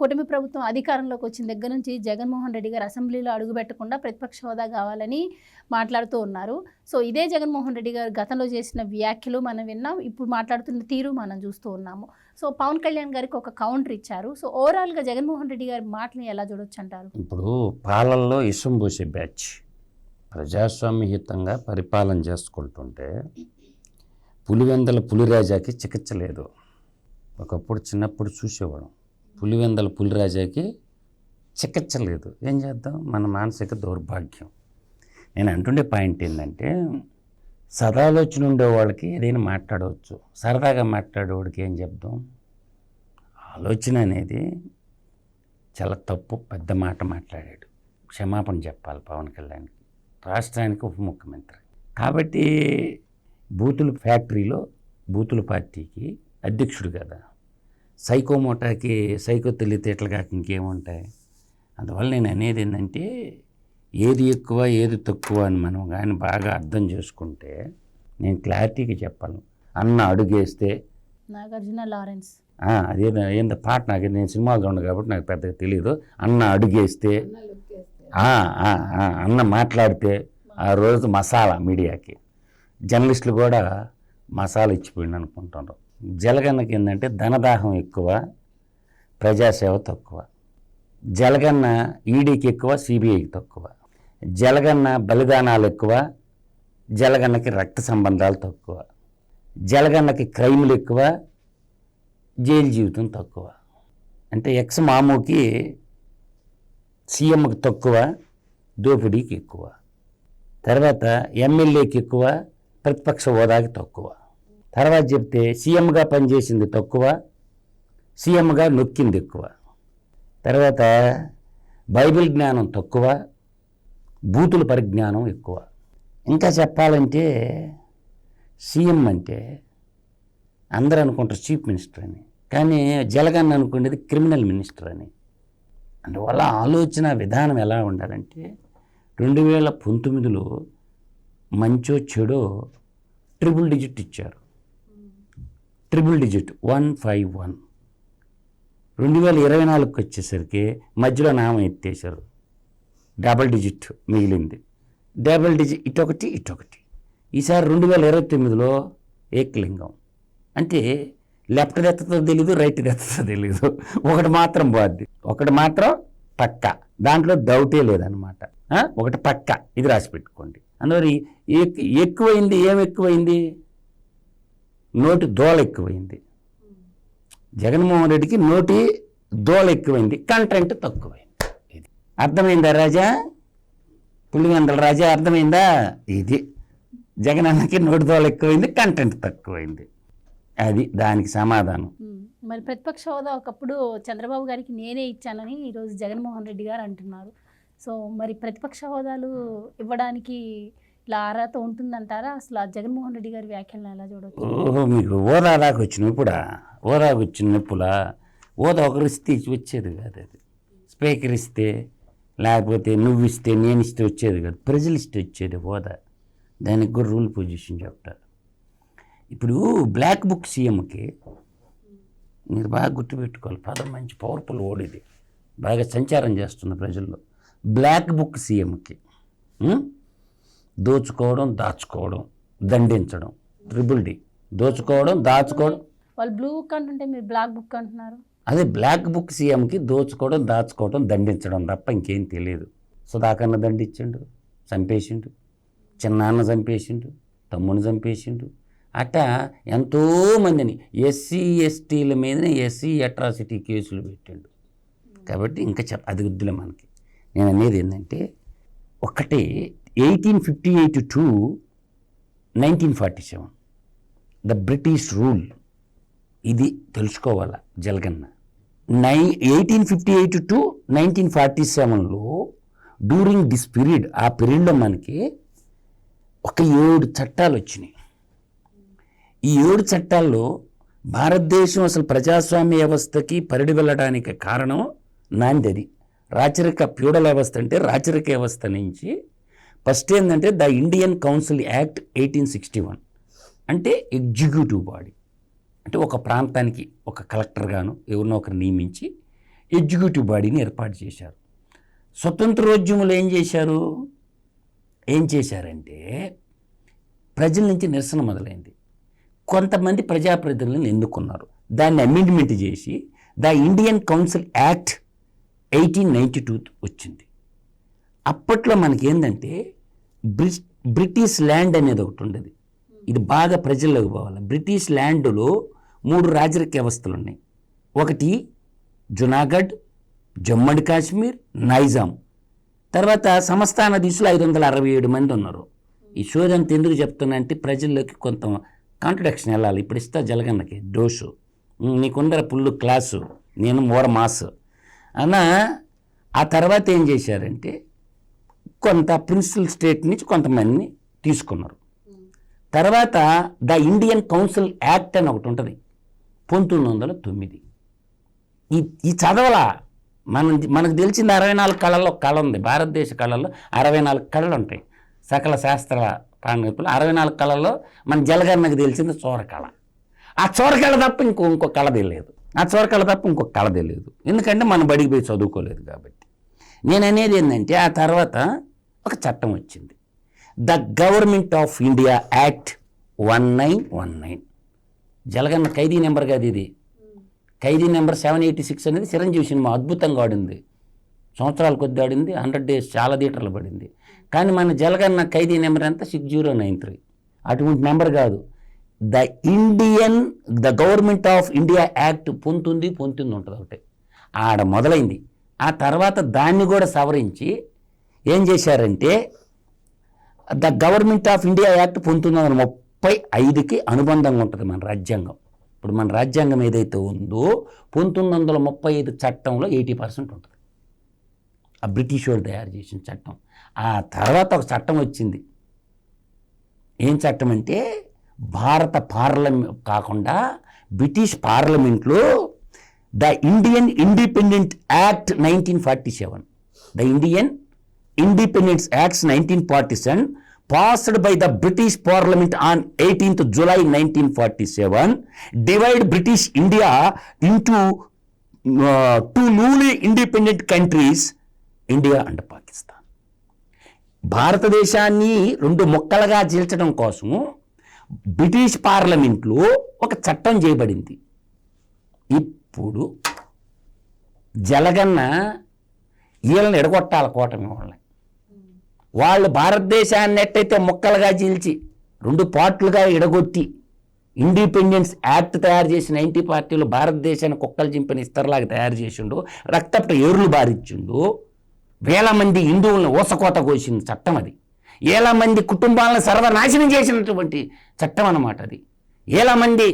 కూటమి ప్రభుత్వం అధికారంలోకి వచ్చిన దగ్గర నుంచి జగన్మోహన్ రెడ్డి గారు అసెంబ్లీలో అడుగుపెట్టకుండా ప్రతిపక్ష హోదా కావాలని మాట్లాడుతూ ఉన్నారు. సో ఇదే జగన్మోహన్ రెడ్డి గారు గతంలో చేసిన వ్యాఖ్యలు మనం విన్నాం ఇప్పుడు మాట్లాడుతున్న తీరు మనం చూస్తూ ఉన్నాము. సో పవన్ కళ్యాణ్ గారికి ఒక కౌంటర్ ఇచ్చారు. సో ఓవరాల్గా జగన్మోహన్ రెడ్డి గారి మాటలు ఎలా చూడొచ్చు అంటారు? ఇప్పుడు పాలనలో ఇష్టం పోసే బ్యాచ్ ప్రజాస్వామ్యయుతంగా పరిపాలన చేసుకుంటుంటే పులివెందల పులిరాజాకి చికిత్స లేదు. ఒకప్పుడు చిన్నప్పుడు చూసేవాడు పులివెందల పులిరాజాకి చికిత్స లేదు ఏం చేద్దాం? మన మానసిక దౌర్భాగ్యం. నేను అంటుండే పాయింట్ ఏంటంటే సదాలోచన ఉండే వాళ్ళకి ఏదైనా మాట్లాడవచ్చు. సరదాగా మాట్లాడేవాడికి ఏం చెప్దాం? ఆలోచన అనేది చాలా తప్పు పెద్ద మాట మాట్లాడాడు. క్షమాపణ చెప్పాలి పవన్ కళ్యాణ్కి రాష్ట్రానికి ఉప ముఖ్యమంత్రి. కాబట్టి బూతుల ఫ్యాక్టరీలో బూతుల పార్టీకి అధ్యక్షుడు కదా. సైకో మోటాకి సైకో తెలివితేటలు కాక ఇంకేముంటాయి? అందువల్ల నేను అనేది ఏంటంటే ఏది ఎక్కువ ఏది తక్కువ అని మనం కానీ బాగా అర్థం చేసుకుంటే నేను క్లారిటీగా చెప్పాను. అన్న అడుగేస్తే నాగార్జున లారెన్స్. అదే ఏందో పాట నాకు నేను సినిమాలు చూడను కాబట్టి నాకు పెద్దగా తెలియదు అన్న అడుగేస్తే అన్న మాట్లాడితే ఆ రోజు మసాలా మీడియాకి. జర్నలిస్టులు కూడా మసాలా ఇచ్చిపోయింది అనుకుంటున్నారు జలగన్నకి ఏంటంటే ధనదాహం ఎక్కువ ప్రజాసేవ తక్కువ. జలగన్న ఈడీకి ఎక్కువ సిబిఐకి తక్కువ. జలగన్న బలిదానాలు ఎక్కువ జలగన్నకి రక్త సంబంధాలు తక్కువ. జలగన్నకి క్రైములు ఎక్కువ జైలు జీవితం తక్కువ. అంటే ఎక్స్ మామూకి సీఎంకి తక్కువ దోపిడీకి ఎక్కువ. తర్వాత ఎమ్మెల్యేకి ఎక్కువ ప్రతిపక్ష హోదాకి తక్కువ. తర్వాత చెప్తే సీఎంగా పనిచేసింది తక్కువ సీఎంగా నొక్కింది ఎక్కువ. తర్వాత బైబిల్ జ్ఞానం తక్కువ బూతుల పరిజ్ఞానం ఎక్కువ. ఇంకా చెప్పాలంటే సీఎం అంటే అందరూ అనుకుంటారు చీఫ్ మినిస్టర్ అని. కానీ జలగన్ అనుకునేది క్రిమినల్ మినిస్టర్ అని. అందువల్ల ఆలోచన విధానం ఎలా ఉండాలంటే రెండు వేల పంతొమ్మిదిలో మంచో చెడో ట్రిపుల్ డిజిట్ ఇచ్చారు. Triple digit one five one. రెండు వేల ఇరవై నాలుగుకి వచ్చేసరికి మధ్యలో నామం ఎత్తేశారు. డబల్ డిజిట్ మిగిలింది. డబల్ డిజిట్ ఇటొకటి ఇటొకటి. ఈసారి రెండు వేల ఇరవై తొమ్మిదిలో ఏకలింగం. అంటే లెఫ్ట్ ఎత్తుతో తెలీదు రైట్ ఎత్తుతో తెలీదు. ఒకటి మాత్రం పోద్ది ఒకటి మాత్రం పక్క. దాంట్లో డౌటే లేదనమాట ఒకటి పక్క. ఇది రాసి పెట్టుకోండి అందువల్ల ఎక్కువైంది ఏం ఎక్కువైంది? నోటి దోల ఎక్కువైంది. జగన్మోహన్ రెడ్డికి నోటి దోల ఎక్కువైంది. కంటెంట్ తక్కువైంది. ఇది అర్థమైందా రాజా? పులివెందల రాజా అర్థమైందా? ఇది జగన్ అన్నకి నోటి దోల ఎక్కువైంది కంటెంట్ తక్కువైంది. అది దానికి సమాధానం. మరి ప్రతిపక్ష హోదా ఒకప్పుడు చంద్రబాబు గారికి నేనే ఇచ్చానని ఈరోజు జగన్మోహన్ రెడ్డి గారు అంటున్నారు. సో మరి ప్రతిపక్ష హోదాలు ఇవ్వడానికి ఇట్లా అర్హత ఉంటుందంటారా? అసలు ఆ జగన్మోహన్ రెడ్డి గారి వ్యాఖ్యలను ఎలా చూడవచ్చు ఓహో మీకు ఓదా దాకా వచ్చిన ఇప్పుడా ఓదాకు వచ్చిన నొప్పులా ఓదా ఒకరు ఇస్తే వచ్చేది కాదు అది. స్పీకర్ ఇస్తే లేకపోతే నువ్వు ఇస్తే నేను ఇస్తే వచ్చేది కాదు. ప్రజలు ఇస్తే వచ్చేది హోదా దానికి కూడా రూల్ పొజిషన్ చెప్తారు. ఇప్పుడు బ్లాక్ బుక్ సీఎంకి మీరు బాగా గుర్తుపెట్టుకోవాలి. పదం మంచి పవర్ఫుల్ ఓడిది బాగా సంచారం చేస్తుంది ప్రజల్లో. బ్లాక్ బుక్ సీఎంకి. దోచుకోవడం దాచుకోవడం దండించడం. ట్రిపుల్ డి దోచుకోవడం దాచుకోవడం. వాళ్ళు బ్లూ బుక్ అంటుంటే మీరు బ్లాక్ బుక్ అంటున్నారు. అదే బ్లాక్ బుక్ సీఎంకి దోచుకోవడం దాచుకోవడం దండించడం తప్ప ఇంకేం తెలియదు. సుధాకర్ని దండించిండు చంపేసిండు చిన్నాన్న చంపేసిండు తమ్ముని చంపేసిండు. అట్టా ఎంతోమందిని ఎస్సీ ఎస్టీల మీదనే ఎస్సీ అట్రాసిటీ కేసులు పెట్టిండు. కాబట్టి ఇంకా చెప్ అది వద్దులే మనకి. నేను అనేది ఏంటంటే ఒకటి eighteen fifty eight to nineteen forty seven the British rule ఇది తెలుసుకోవాలా జలగన్న? నై eighteen fifty eight to nineteen forty సెవెన్లో డ్యూరింగ్ దిస్ పీరియడ్ ఆ పీరియడ్లో మనకి ఒక ఏడు చట్టాలు వచ్చినాయి. ఈ ఏడు చట్టాల్లో భారతదేశం అసలు ప్రజాస్వామ్య వ్యవస్థకి పరిడి వెళ్ళడానికి కారణం నాందది రాచరిక ప్యూడల వ్యవస్థ అంటే రాచరిక వ్యవస్థ నుంచి ఫస్ట్ ఏంటంటే the Indian council act eighteen sixty one. అంటే ఎగ్జిక్యూటివ్ బాడీ. అంటే ఒక ప్రాంతానికి ఒక కలెక్టర్ గాను ఎవరినో ఒకరు నియమించి ఎగ్జిక్యూటివ్ బాడీని ఏర్పాటు చేశారు. స్వతంత్రోద్యములు ఏం చేశారు? ఏం చేశారంటే ప్రజల నుంచి నిరసన మొదలైంది. కొంతమంది ప్రజాప్రతినిధులను ఎన్నుకున్నారు. దాన్ని అమెండ్మెంట్ చేసి the Indian council act eighteen ninety two వచ్చింది. అప్పట్లో మనకి ఏంటంటే బ్రిస్ బ్రిటిష్ ల్యాండ్ అనేది ఒకటి ఉండేది. ఇది బాగా ప్రజల్లోకి పోవాలి. బ్రిటిష్ ల్యాండ్లో మూడు రాజరిక వ్యవస్థలు ఉన్నాయి ఒకటి జునాగఢ్ జమ్మూ అండ్ కాశ్మీర్ నైజాం. తర్వాత సంస్థానాధీశులు ఐదు వందల అరవై ఏడు మంది ఉన్నారు. ఈ షోది అంత ఎందుకు చెప్తున్నా అంటే ప్రజల్లోకి కొంత కాంట్రడక్షన్ వెళ్ళాలి. ఇప్పుడు ఇస్తా జలగన్నకి డోసు. నీకుందర పుల్లు క్లాసు. నేను మూర మాస్. అన్న ఆ తర్వాత ఏం చేశారంటే కొంత ప్రిన్సిపల్ స్టేట్ నుంచి కొంతమందిని తీసుకున్నారు. తర్వాత ద ఇండియన్ కౌన్సిల్ యాక్ట్ అని ఒకటి ఉంటుంది. పంతొమ్మిది వందల తొమ్మిది. ఈ ఈ చదవల మనం మనకు తెలిసింది అరవై నాలుగు కళల్లో కళ ఉంది. భారతదేశ కళల్లో అరవై నాలుగు కళలు ఉంటాయి. సకల శాస్త్ర పాండితులు అరవై నాలుగు కళల్లో మన జలగన్నకు తెలిసింది చోరకళ ఆ చోరకళ తప్ప ఇంకో ఇంకో కళ తెలియదు. ఆ చోరకళ తప్ప ఇంకో కళ తెలియదు. ఎందుకంటే మనం బడికి పోయి చదువుకోలేదు కాబట్టి. నేను అనేది ఏంటంటే ఆ తర్వాత ఒక చట్టం వచ్చింది. The government of India act one nine one nine జలగన్న ఖైదీ నెంబర్ కాదు ఇది. ఖైదీ నెంబర్ సెవెన్ ఎయిటీ సిక్స్ అనేది చిరంజీవి సినిమా అద్భుతంగా ఆడింది. సంవత్సరాల కొద్ది ఆడింది హండ్రెడ్ డేస్ చాలా థియేటర్లు పడింది. కానీ మన జలగన్న ఖైదీ నెంబర్ ఎంత? సిక్స్ జీరో నైన్ త్రీ అటువంటి నెంబర్ కాదు. The Indian the government of India act పొందుతుంది పొందుతుంది ఉంటుంది ఒకటి. ఆడ మొదలైంది. ఆ తర్వాత దాన్ని కూడా సవరించి ఏం చేశారంటే the government of India act పంతొమ్మిది వందల ముప్పై ఐదుకి అనుబంధంగా ఉంటుంది మన రాజ్యాంగం. ఇప్పుడు మన రాజ్యాంగం ఏదైతే ఉందో పంతొమ్మిది వందల ముప్పై ఐదు చట్టంలో ఎయిటీ పర్సెంట్ ఉంటుంది. ఆ బ్రిటిష్ వాళ్ళు తయారు చేసిన చట్టం. ఆ తర్వాత ఒక చట్టం వచ్చింది. ఏం చట్టం అంటే భారత పార్లమెంట్ కాకుండా బ్రిటిష్ పార్లమెంట్లో the Indian independent act nineteen forty seven. The Indian independence acts nineteen forty seven passed by the British parliament on eighteenth July nineteen forty seven divide British India into two newly independent countries India and Pakistan భారతదేశాన్ని రెండు ముక్కలుగా చీల్చడం కోసము British పార్లమెంట్లో ఒక చట్టం చేయబడింది. ఇప్పుడు జలగన్న వీళ్ళని ఎడగొట్టాలి కూటమి వాళ్ళని. వాళ్ళు భారతదేశాన్ని ఎట్టయితే ముక్కలుగా చీల్చి రెండు పార్ట్లుగా ఎడగొట్టి ఇండిపెండెన్స్ యాక్ట్ తయారు చేసి నైన్టీ పార్టీలు భారతదేశాన్ని కుక్కలు చింపిన ఇస్తర్లాగా తయారు చేసిండు రక్తపు ఏర్లు బారిచ్చిండు వేల మంది హిందువులను ఊసకోత కోసిన చట్టం అది. వేల మంది కుటుంబాలను సర్వనాశనం చేసినటువంటి చట్టం అన్నమాట అది. వేల మంది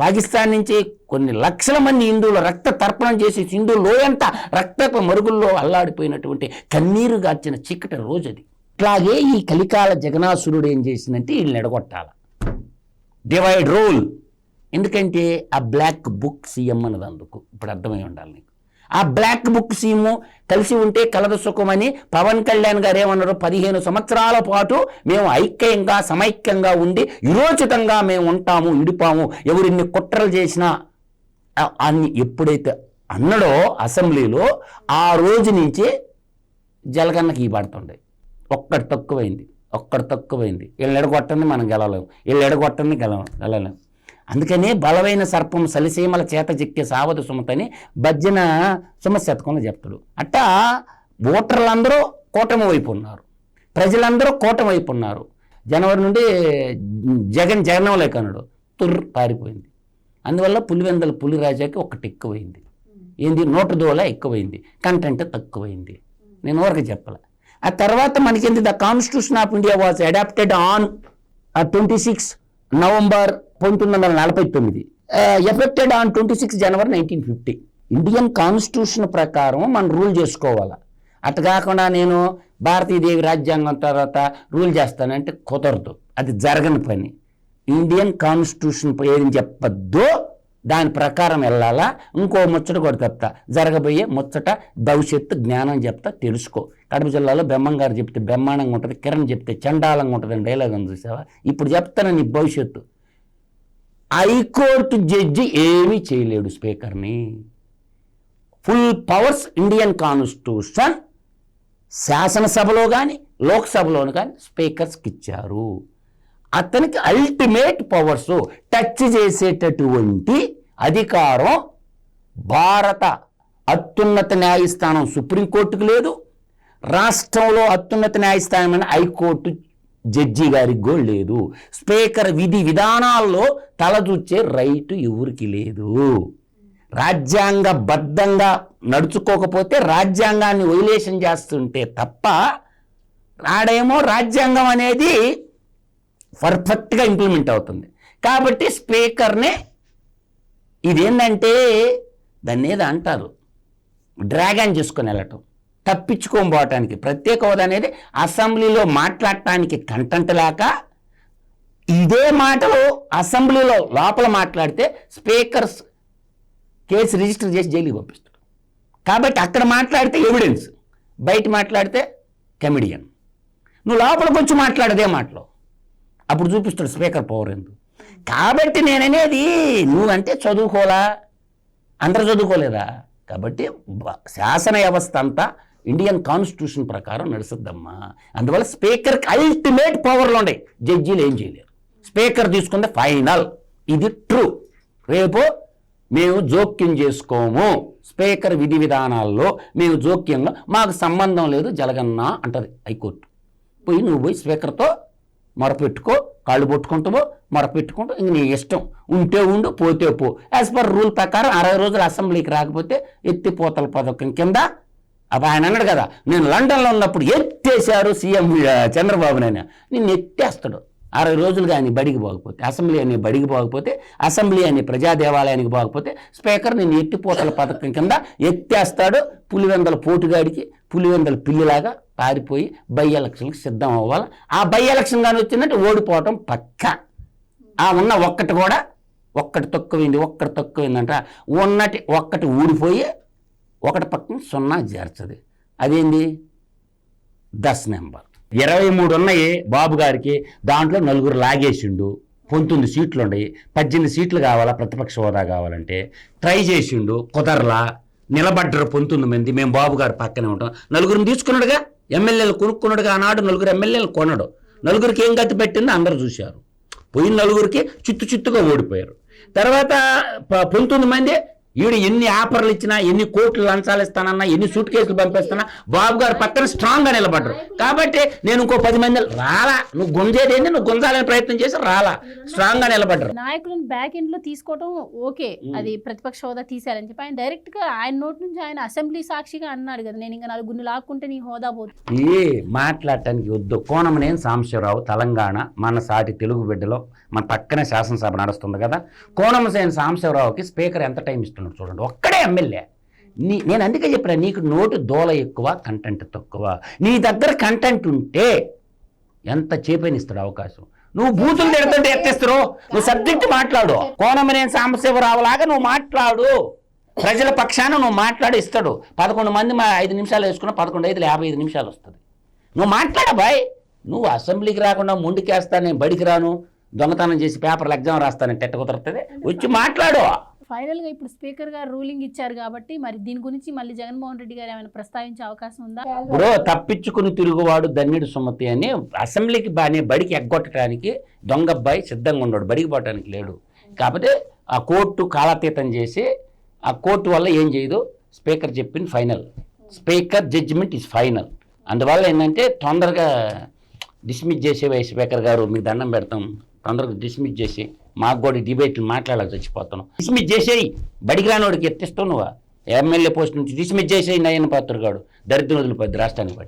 పాకిస్తాన్ నుంచి కొన్ని లక్షల మంది హిందువులు రక్త తర్పణం చేసి హిందూ లోయంతా రక్తపు మరుగుల్లో అల్లాడిపోయినటువంటి కన్నీరు గార్చిన చీకటి రోజు అది అట్లాగే ఈ కలికాల జగనాసురుడు ఏం చేసిందంటే వీళ్ళు ఎడగొట్టాల. డివైడ్ రూల్ ఎందుకంటే ఆ బ్లాక్ బుక్ సీఎం అన్నది అందుకు. ఇప్పుడు అర్థమై ఉండాలి నీకు. ఆ బ్లాక్ బుక్ సీము కలిసి ఉంటే కలదు సుఖమని పవన్ కళ్యాణ్ గారు ఏమన్నారు? పదిహేను సంవత్సరాల పాటు మేము ఐక్యంగా సమైక్యంగా ఉండి విరోచితంగా మేము ఉంటాము ఇడిపాము ఎవరిన్ని కుట్రలు చేసినా అన్ని ఎప్పుడైతే అన్నడో అసెంబ్లీలో ఆ రోజు నుంచి జలగన్నకి ఈ పడుతుండే ఒక్కటి తక్కువైంది ఒక్కటి తక్కువైంది. వీళ్ళు ఎడగొట్టని మనం గెలవలేము. వీళ్ళు ఎడగొట్టని గెలవ గెలవలేము. అందుకనే బలమైన సర్పం సలిసీమల చేత చిక్కే సావధ సుమతని భజన సుమశతకంలో చెప్తాడు. అట్టా ఓటర్లందరూ కూటమి వైపు ఉన్నారు. ప్రజలందరూ కూటమి వైపు ఉన్నారు. జనవరి నుండి జగన్ జగన్లేక అన్నాడు తుర్రు పారిపోయింది. అందువల్ల పులివెందల పులిరాజాకి ఒకటి ఎక్కువైంది ఏంది? నోటు దోళ ఎక్కువైంది. కంటెంట్ తక్కువైంది. నేను ఊరికి చెప్పలే. ఆ తర్వాత మనకేంది? The constitution of India was adopted on twenty six November పంతొమ్మిది వందల నలభై తొమ్మిది. Effected on twenty six January nineteen fifty Indian constitution ప్రకారం మనం రూల్ చేసుకోవాలి? అటు కాకుండా నేను భారతీయదేవి రాజ్యాంగం తర్వాత రూల్ చేస్తానంటే కుదరదు. అది జరగని పని. ఇండియన్ కాన్స్టిట్యూషన్ ఏం చెప్పద్దో దాని ప్రకారం వెళ్ళాలా? ఇంకో ముచ్చట కూడా చెప్తా. జరగబోయే ముచ్చట భవిష్యత్తు జ్ఞానం చెప్తా తెలుసుకో. కడప జిల్లాలో బెమ్మంగారు చెప్తే బ్రహ్మాండంగా ఉంటుంది కిరణ్ చెప్తే చండాలంగా ఉంటుంది అని డైలాగ్ అని చూసావా? ఇప్పుడు చెప్తాను నీ భవిష్యత్తు. హైకోర్టు జడ్జి ఏమీ చేయలేడు స్పీకర్ని. ఫుల్ పవర్స్ ఇండియన్ కాన్స్టిట్యూషన్ శాసనసభలో కానీ లోక్సభలోను కానీ స్పీకర్స్కి ఇచ్చారు అతనికి అల్టిమేట్ పవర్స్ టచ్ చేసేటటువంటి అధికారం భారత అత్యున్నత న్యాయస్థానం సుప్రీంకోర్టుకు లేదు. రాష్ట్రంలో అత్యున్నత న్యాయస్థానమైన హైకోర్టు జడ్జి గారికి కూడా లేదు. స్పీకర్ విధి విధానాల్లో తలదూర్చే రైటు ఎవరికి లేదు. రాజ్యాంగబద్ధంగా నడుచుకోకపోతే రాజ్యాంగాన్ని వైలేషన్ చేస్తుంటే తప్ప ఆడేమో రాజ్యాంగం అనేది పర్ఫెక్ట్గా ఇంప్లిమెంట్ అవుతుంది. కాబట్టి స్పీకర్ని ఇదేంటంటే దాన్ని ఏదో అంటారు. డ్రాగన్ చేసుకొని వెళ్ళటం. తప్పించుకోబోవటానికి ప్రత్యేక హోదా అనేది అసెంబ్లీలో మాట్లాడటానికి కంటెంట్ లేక ఇదే మాటలు అసెంబ్లీలో లోపల మాట్లాడితే స్పీకర్స్ కేసు రిజిస్టర్ చేసి జైలుకి పంపిస్తాడు కాబట్టి అక్కడ మాట్లాడితే ఎవిడెన్స్ బయట మాట్లాడితే కమెడియన్ నువ్వు లోపలికి వచ్చి మాట్లాడదే మాటలో. అప్పుడు చూపిస్తాడు స్పీకర్ పవర్ ఎందు కాబట్టి నేననేది నువ్వంటే చదువుకోలా అందరూ చదువుకోలేదా? కాబట్టి శాసన వ్యవస్థ అంతా ఇండియన్ కాన్స్టిట్యూషన్ ప్రకారం నడుస్తుందమ్మా. అందువల్ల స్పీకర్కి అల్టిమేట్ పవర్లు ఉన్నాయి జడ్జీలు ఏం చేయలేరు. స్పీకర్ తీసుకుంది ఫైనల్ ఇది ట్రూ రేపు మేము జోక్యం చేసుకోము. స్పీకర్ విధి విధానాల్లో మేము జోక్యంగా మాకు సంబంధం లేదు జలగన్నా అంటది హైకోర్టు. పోయి నువ్వు పోయి స్పీకర్తో మొరపెట్టుకో కాళ్ళు పట్టుకుంటావో మొరపెట్టుకుంటూ ఇంక నీ ఇష్టం. ఉంటే ఉండు పోతే పో. యాజ్ పర్ రూల్ ప్రకారం అరవై రోజులు అసెంబ్లీకి రాకపోతే ఎత్తిపోతల పథకం కింద అప్పుడు ఆయన అన్నాడు కదా నేను లండన్లో ఉన్నప్పుడు ఎత్తేశారు సీఎం చంద్రబాబు నాయన. నిన్ను ఎత్తేస్తాడు. అరవై రోజులు కానీ బడికి పోకపోతే అసెంబ్లీ అనే బడికి పోకపోతే అసెంబ్లీ అనే ప్రజా దేవాలయానికి పోకపోతే స్పీకర్ నిన్ను ఎట్టిపోతల పథకం కింద ఎత్తేస్తాడు పులివెందల పోటుగాడికి పులివెందల పిల్లిలాగా పారిపోయి బై ఎలక్షన్కి సిద్ధం అవ్వాలి. ఆ బై ఎలక్షన్ కానీ వచ్చిందంటే ఓడిపోవటం పక్క. ఆ ఉన్న ఒక్కటి కూడా ఒక్కటి తక్కువైంది ఒక్కటి తక్కువైందంట. ఉన్నటి ఒక్కటి ఊడిపోయి ఒకటి పక్కన సున్నా చేర్చది. అదేంది? దస్ నెంబర్. ఇరవై మూడు ఉన్నాయి బాబు గారికి. దాంట్లో నలుగురు లాగేసిండు. పంతొమ్మిది సీట్లు ఉన్నాయి. పద్దెనిమిది సీట్లు కావాలా? ప్రతిపక్ష హోదా కావాలంటే. ట్రై చేసిండు. కుదరలా. నిలబడ్డరు పంతొమ్మిది మంది. మేము బాబు గారు పక్కనే ఉంటాం. నలుగురిని తీసుకున్నాడుగా? ఎమ్మెల్యేలు కొనుక్కున్నాడుగా ఆనాడు. నలుగురు ఎమ్మెల్యేలు కొనడు నలుగురికి ఏం గతి పెట్టిందో అందరూ చూశారు. పోయిన నలుగురికి చిత్తు చిత్తుగా ఓడిపోయారు. తర్వాత ప- పంతొమ్మిది మంది ఈడు ఎన్ని ఆఫర్లు ఇచ్చినా ఎన్ని కోట్లు లంచాలు ఇస్తానన్నా ఎన్ని సూట్ కేసులు పంపిస్తున్నా బాబు గారు పక్కన స్ట్రాంగ్గా నిలబడ్డారు. కాబట్టి నేను ఇంకో పది మంది రాలా. నువ్వు గుంజేదేంది నువ్వు గుంజాలని ప్రయత్నం చేసి రాలా. స్ట్రాంగ్గా నిలబడ్డారు. నాయకులను బ్యాక్ ఎండ్లో తీసుకోవడం ఓకే. అది ప్రతిపక్ష హోదా తీశారని చెప్పి ఆయన డైరెక్ట్గా ఆయన నోటి నుంచి ఆయన అసెంబ్లీ సాక్షిగా అన్నాడు కదా. నేను ఇంకా నలుగురిని లాక్కుంటే నీ హోదా పోతుంది ఏ మాట్లాడటానికి వద్దు. కోనమనేని సాంబశివరావు తెలంగాణ మన సాటి తెలుగు బిడ్డలో మన పక్కనే శాసనసభ నడుస్తుంది కదా. కోనమసేని సాంబశివరావుకి స్పీకర్ ఎంత టైం ఇస్తున్నాడు? చూడండి ఒక్కడే ఎమ్మెల్యే. నీ నేను అందుకే చెప్పిన నీకు నోటు దోల ఎక్కువ కంటెంట్ తక్కువ. నీ దగ్గర కంటెంట్ ఉంటే ఎంత చేపనిస్తాడు అవకాశం? నువ్వు బూతులు తిడుతుంటే ఎత్తేస్తారు? నువ్వు సబ్జెక్ట్ మాట్లాడు. కోనమనేని సాంబశివరావు లాగా నువ్వు మాట్లాడు. ప్రజల పక్షాన నువ్వు మాట్లాడి ఇస్తాడు. పదకొండు మంది మా ఐదు నిమిషాలు వేసుకున్న పదకొండు ఐదు యాభై ఐదు నిమిషాలు వస్తుంది. నువ్వు మాట్లాడ బాయ్. నువ్వు అసెంబ్లీకి రాకుండా ముందుకేస్తా నేను బడికి రాను దొంగతనం చేసి పేపర్లు ఎగ్జామ్ రాస్తానంటే ఎట్ట కుదరుతుంది. వచ్చి మాట్లాడు. ఫైనల్గా ఇప్పుడు స్పీకర్ గారు రూలింగ్ ఇచ్చారు కాబట్టి మరి దీని గురించి మళ్ళీ జగన్మోహన్ రెడ్డి గారు ఏమైనా ప్రస్తావించే అవకాశం ఉందా? బ్రో తప్పించుకుని తిరుగువాడు ధన్యుడు సుమతి అని అసెంబ్లీకి బాగానే బడికి ఎగ్గొట్టడానికి దొంగ అబ్బాయి సిద్ధంగా ఉన్నాడు బడికి పోవటానికి లేడు. కాకపోతే ఆ కోర్టు కాలాతీతం చేసి ఆ కోర్టు వల్ల ఏం చేయదు? స్పీకర్ చెప్పిన final. Speaker judgement is final. అందువల్ల ఏంటంటే తొందరగా డిస్మిస్ చేసే స్పీకర్ గారు మీకు దండం పెడతాం. తొందరగా డిస్మిస్ చేసి మాకు కూడా డిబేట్లు మాట్లాడాలి చచ్చిపోతాను డిస్మిస్ చేసేయి. బడికి రానోడికి ఎత్తిస్తావు ఎమ్మెల్యే పోస్ట్ నుంచి డిస్మిస్ చేసేయి నయన పాత్ర గాడు దరిద్రం వదిలిపోద్ది రాష్ట్రాన్ని బట్టి